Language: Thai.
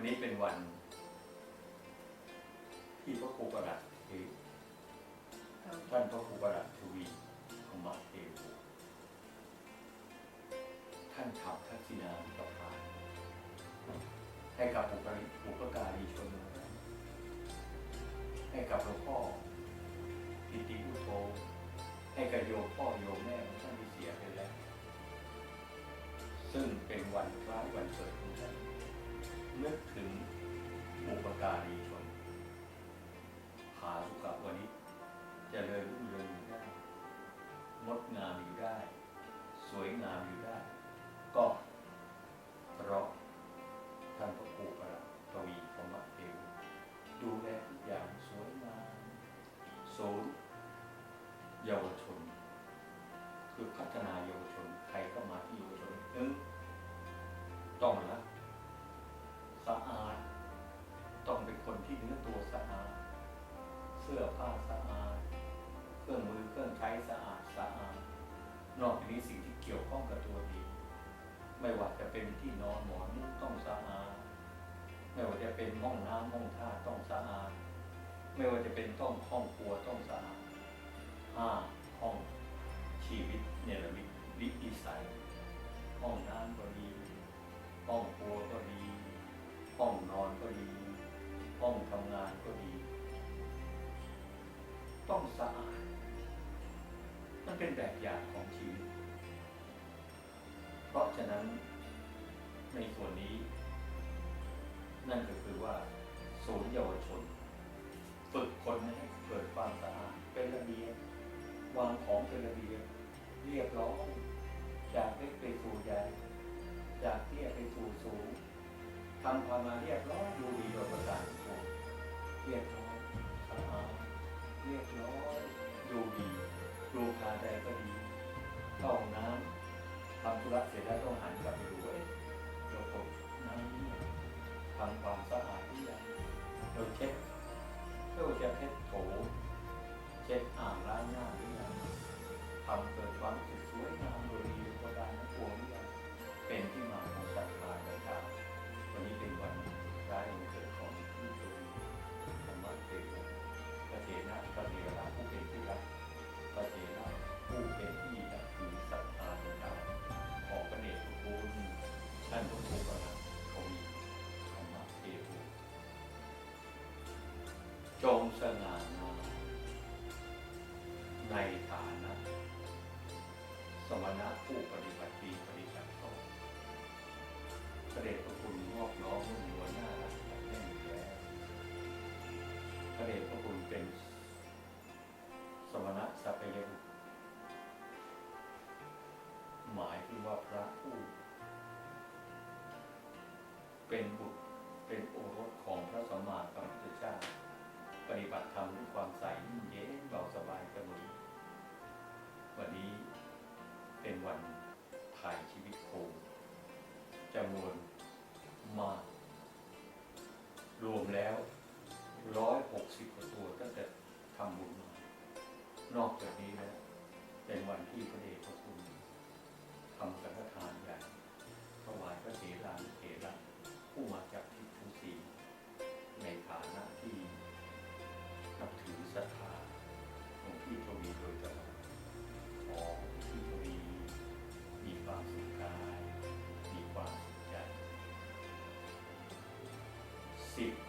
วันนี้เป็นวัน ที่พระครูประหลัดเอท่านพระครูประหลัดทวีธรรมเทวท่านขับทักษิณานุปทานให้กับบุคลิกบุพการีชนให้กับหลวงพ่อปิติอุโทให้กับโยมพ่อโยมแม่ของท่านที่เสียไปแล้ว ซึ่งเป็น นึกถึงบุปการีชนหาสุขะวันนี้เจะเริญรุ่งเรืองอยู่ได้งดงามอยู่ได้ สวยงามอยู่ได้ ก็เพราะท่านพระครูประหลัดทวีธรรมเทวดูแลทุกอย่างสวยงามศูนย์เยาวชน คือพัฒนาเยาวชน ใครก็มาที่เยาวชนนึงต้องรักสะ ไม่ว่าจะเป็นที่นอนหมอนต้องสะอาด ไม่ว่าจะเป็นห้องน้ำห้องท่าต้องสะอาด ไม่ว่าจะเป็นต้องห้องครัวต้องสะอาดห้าห้องชีวิตเนรมิตวิอิสัยห้องน้ำก็ดี ห้องครัวก็ดี ห้องนอนก็ดี ห้องทำงานก็ดี ต้องสะอาดมันเป็นแบบอย่างของชีวิต เพราะฉะนั้นในส่วนนี้ นั่นก็คือว่าศูนย์เยาวชน ฝึกคนให้เกิดความสะอาดเป็นระเบียบวางของเป็นระเบียบเรียบร้อยจากเล็กไปสู่ใหญ่จากเตี้ยไปสู่สูงทำความมาเรียบร้อยดูดีโดยประการทั้งปวเรียบร้อยสะอาดเรียบร้อยดูดีดูคาใดก็ดีเข้าน้ำำธุระเสร็จแล้วต้องหันกลับไปดูว่าเอ๊ะเราตกน้ำนี่ทำความสะอาดที่ยังเราเช็ดเพื่อจะเช็ดโถ จงสง่างามในฐานะ สมณะผู้ปฏิบัติดีปฏิบัติชอบเสด็จพระคุณงอกน้อมนุ่มนวลน่ารักแบบแน่นแล้เสด็จพระคุณเป็น สมณะสัพยบุตรหมายถึงว่าพระผู้เป็นบุตรเป็นโอรสของพระสัมมาสัมพุทธเจ้า ปฏิบัติธรรมด้วยความใสยิ่งเย็นเบาสบายกระนุวันนี้เป็นวันถ่ายชีวิตโคมจำนวนมาก รวมแล้วร้อยหกสิบกว่าตัวตั้งแต่ทำบุญมานอกจากนี้แล้วเป็นวันที่พระเดชพระคุณทำกระฆทานใหญ่ถวายพระเถราเถระผู้มาจากทิศ 10